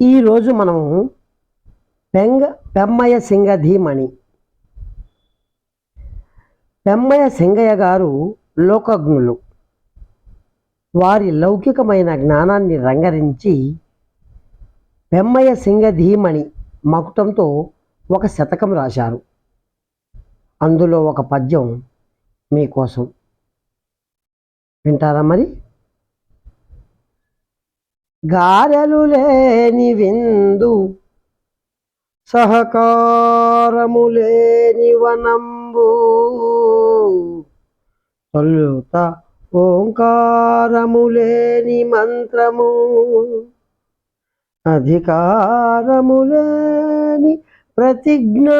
ఈరోజు మనము పెంగ పెమ్మయ్య సింగధీమణి. పెమ్మయ్య సింగయ్య గారు లోకజ్ఞులు. వారి లౌకికమైన జ్ఞానాన్ని రంగరించి పెమ్మయ్య సింగధీమణి మకుటంతో ఒక శతకం రాశారు. అందులో ఒక పద్యం మీకోసం. వింటారా మరి? గారెలు లేని విందు సహకారము లేని వనంబు. తొల్లుత ఓంకారము లేని మంత్రము అధికారము లేని ప్రతిజ్ఞ.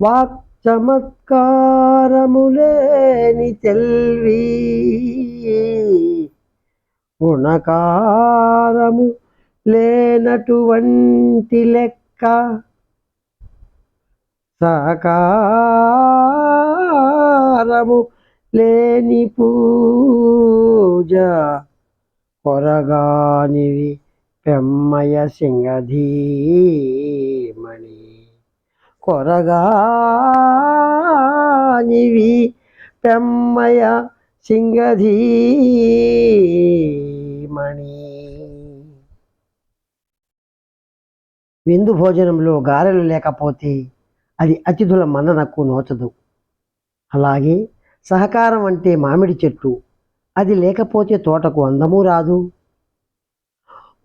వాక్ చమత్కారము లేని తెల్వి. గుణకారము లేనటువంటి లెక్క. సకారము లేని పూజ కొరగానివి పెమ్మయ సింగధీమణి. కొరగానివి పెమ్మయ సింగధీమణి. విందు భోజనంలో గారెలు లేకపోతే అది అతిథుల మన్ననకు నోచదు. అలాగే సహకారం అంటే మామిడి చెట్టు అది లేకపోతే తోటకు అందము రాదు.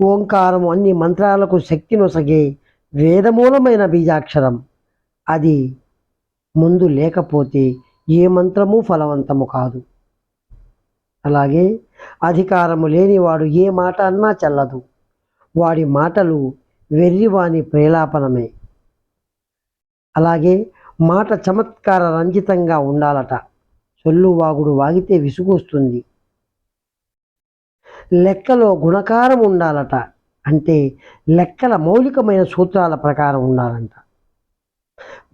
ఓంకారం అన్ని మంత్రాలకు శక్తి నొసగే వేదమూలమైన బీజాక్షరం అది ముందు లేకపోతే ఏ మంత్రము ఫలవంతము కాదు. అలాగే అధికారము లేనివాడు ఏ మాట అన్నా చెల్లదు. వాడి మాటలు వెర్రివాని ప్రేలాపనమే. అలాగే మాట చమత్కార రంజితంగా ఉండాలట. సొల్లు వాగుడు వాగితే విసుగొస్తుంది. లెక్కలో గుణకారం ఉండాలట. అంటే లెక్కల మౌలికమైన సూత్రాల ప్రకారం ఉండాలంట.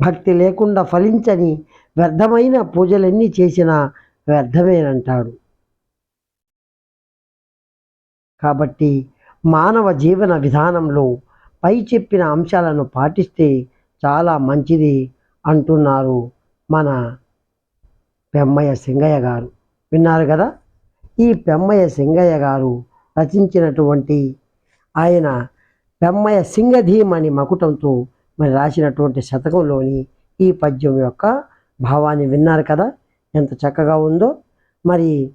భక్తి లేకుండా ఫలించని వ్యర్థమైన పూజలన్నీ చేసినా వ్యర్థమేనంటాడు. కాబట్టి మానవ జీవన విధానంలో పై చెప్పిన అంశాలను పాటిస్తే చాలా మంచిది అంటున్నారు మన పెమ్మయ్య సింగయ్య గారు. విన్నారు కదా? ఈ పెమ్మయ్య సింగయ్య గారు రచించినటువంటి ఆయన పెమ్మయ్య సింగధీమణి మకుటంతో మరి రాసినటువంటి శతకంలోని ఈ పద్యం యొక్క భావాన్ని విన్నారు కదా? ఎంత చక్కగా ఉందో. మరి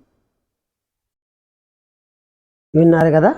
విన్నారు కదా?